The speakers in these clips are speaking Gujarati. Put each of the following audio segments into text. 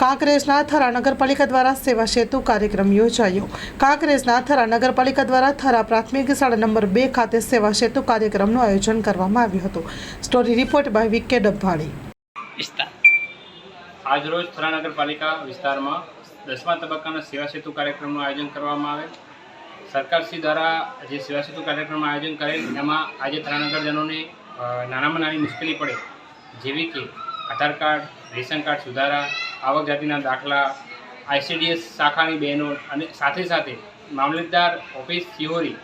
કાંકરેજના થરા નગરપાલિકા દ્વારા સેવા સેતુ કાર્યક્રમ યોજાયો. કાંકરેજના થરા નગરપાલિકા દ્વારા થરા પ્રાથમિક શાળા નંબર બે ખાતે સેવા સેતુ કાર્યક્રમનું આયોજન કરવામાં આવ્યું હતું. સ્ટોરી રિપોર્ટ બાય વિકે વિસ્તાર. આજરોજ થરા નગરપાલિકા વિસ્તારમાં દસમા તબક્કાના સેવા સેતુ કાર્યક્રમનું આયોજન કરવામાં આવેલ સરકારશ્રી દ્વારા જે સેવા સેતુ કાર્યક્રમનું આયોજન કરેલ, એમાં આજે થરા નગરજનોને નાનામાં નાની મુશ્કેલી પડે, જેવી કે આધાર કાર્ડ, રેશન કાર્ડ સુધારા આવક જાતિના દાખલા, આઈસીડીએસ શાખાની બહેનો અને સાથે સાથે મામલતદાર ઓફિસ સિહોરી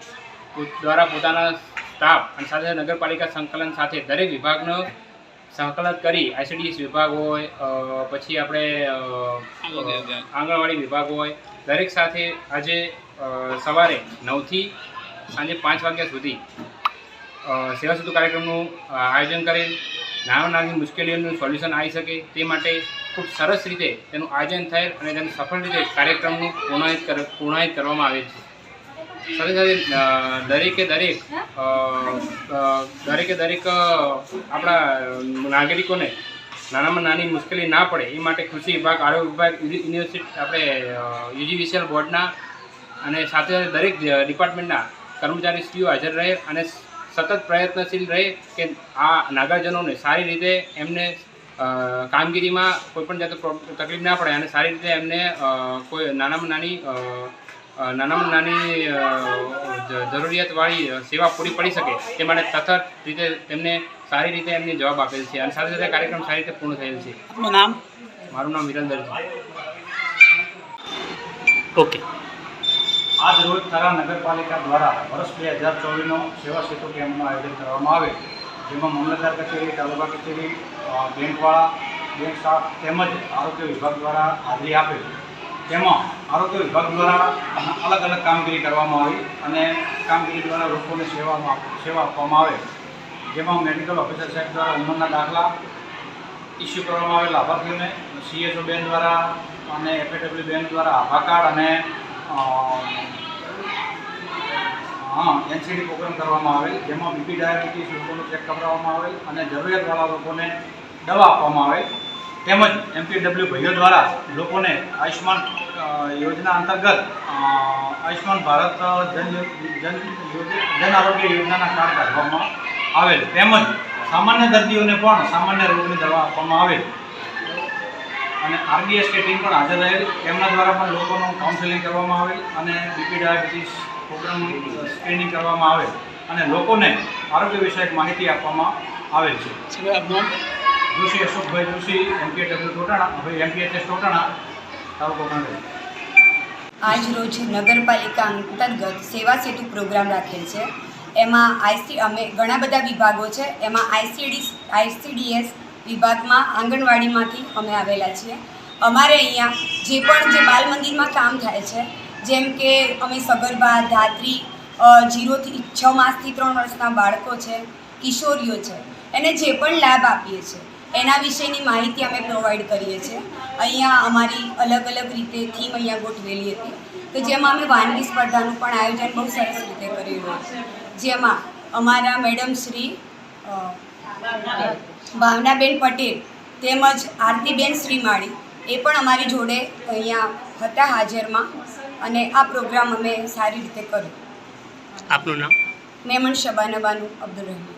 દ્વારા પોતાના સ્ટાફ અને સાથે નગરપાલિકા સંકલન સાથે દરેક વિભાગનો સંકલન કરી આઈસીડીએસ વિભાગ હોય પછી આપણે. આંગણવાડી વિભાગ હોય, દરેક સાથે આજે સવારે નવથી સાંજે પાંચ વાગ્યા સુધી સેવા સેતુ કાર્યક્રમનું આયોજન કરેલ નાના નાની મુશ્કેલીઓનું સોલ્યુશન આવી શકે તે માટે ખૂબ સરસ રીતે તેનું આયોજન થયેલ અને તેનું સફળ રીતે કાર્યક્રમનું પૂર્ણાહિત પૂર્ણાહિત કરવામાં આવે છે. સાથે સાથે દરેકે દરેક દરેકે દરેક આપણા નાગરિકોને નાનામાં નાની મુશ્કેલી ના પડે એ માટે કૃષિ વિભાગ, આરોગ્ય વિભાગ, યુનિ- યુનિવર્સિટી, આપણે યુજીવીસીએલ બોર્ડના અને સાથે સાથે દરેક ડિપાર્ટમેન્ટના કર્મચારીશ્રીઓ હાજર રહે અને સતત પ્રયત્નશીલ રહે કે આ નાગરજનોને સારી રીતે એમને કામગીરીમાં કોઈપણ જાતે જાતનો તકલીફ ના પડે અને સારી રીતે એમને કોઈ નાનામાં નાની નાનામાં નાની જરૂરિયાતવાળી સેવા પૂરી પડી શકે તે માટે સતત રીતે તેમને સારી રીતે એમને જવાબ આપેલ છે અને સાથે સાથે કાર્યક્રમ સારી રીતે પૂર્ણ થયેલ છે. નામ? મારું નામ વિરંદર છે ઓકે. આજ રોજ થરા નગરપાલિકા દ્વારા વર્ષ બે હજાર ચોવીસનો સેવા સેતુ કેમ્પનું આયોજન કરવામાં આવે. જેમાં મામલતદાર કચેરી, તાલુકા કચેરી બેંકવાળા, બેંક સ્ટાફ તેમજ આરોગ્ય વિભાગ દ્વારા હાજરી આપે. તેમાં આરોગ્ય વિભાગ દ્વારા અલગ અલગ કામગીરી કરવામાં આવી અને કામગીરી દ્વારા લોકોને સેવામાં સેવા આપવામાં આવે. જેમાં મેડિકલ ઓફિસર સાહેબ દ્વારા ઉંમરના દાખલા ઇસ્યુ કરવામાં આવેલ લાભાર્થીઓને સીએચઓ બેન દ્વારા અને એફએડબ્લ્યુ બેન દ્વારા આભા કાર્ડ અને હા એનસીડી પ્રોગ્રામ કરવામાં આવેલ, જેમાં બીપી ડાયાબિટીસ લોકોનું ચેક કરાવવામાં આવેલ અને જરૂરિયાતવાળા લોકોને દવા આપવામાં આવેલ. તેમજ એમપીડબ્લ્યુ ભાઈઓ દ્વારા લોકોને આયુષ્માન યોજના અંતર્ગત આયુષ્યમાન ભારત જન જન જન આરોગ્ય યોજનાના કાર્ડ કાઢવામાં આવેલ. તેમજ સામાન્ય દર્દીઓને પણ સામાન્ય રોગની દવા આપવામાં આવેલ. અને આરબીએસ કે ટીમ પણ હાજર રહેલ. તેમના દ્વારા પણ લોકોનું કાઉન્સેલિંગ કરવામાં આવેલ અને બીપી ડાયાબિટીસ પ્રોગ્રામ સ્ક્રીનિંગ કરવામાં આવે અને લોકોને આરોગ્ય વિષયક માહિતી આપવામાં આવે છે. જોશી અશોકભાઈ જોશી એમપીએડબ્લ્યુ ટોટાણા હવે એમપીએચએસ ટોટાણા તાલુકો કાંકરેજ આજ રોજ નગરપાલિકા અંતર્ગત સેવા સેતુ પ્રોગ્રામ રાખેલ છે. એમાં આઈસી અમે ઘણા બધા વિભાગો છે. એમાં આઈસીડી આઈસીડીએસ વિભાગમાં આંગણવાડીમાંથી અમે આવેલા છીએ. અમારે અહીંયા જે પણ જે બાલ મંદિરમાં કામ થાય છે જેમ કે અમે સગર્ભા, ધાત્રી જીરોથી છ માસથી ત્રણ વર્ષના બાળકો છે, કિશોરીઓ છે. એને જે પણ લાભ આપીએ છીએ એના વિશેની માહિતી અમે પ્રોવાઈડ કરીએ છીએ. અહીંયા અમારી અલગ અલગ રીતે થીમ અહીંયા ગોઠવેલી હતી કે જેમાં અમે વાનગી સ્પર્ધાનું પણ આયોજન બહુ સરસ રીતે કરેલું છે જેમાં અમારા મેડમ શ્રી ભાવનાબેન પટેલ તેમજ આરતીબેન શ્રીમાળી એ પણ અમારી જોડે અહીંયા હતા હાજરમાં. અને આ પ્રોગ્રામ અમે સારી રીતે કર્યો. આપનું નામ? મેમણ શબાનબાનું અબ્દુલ રહેમાન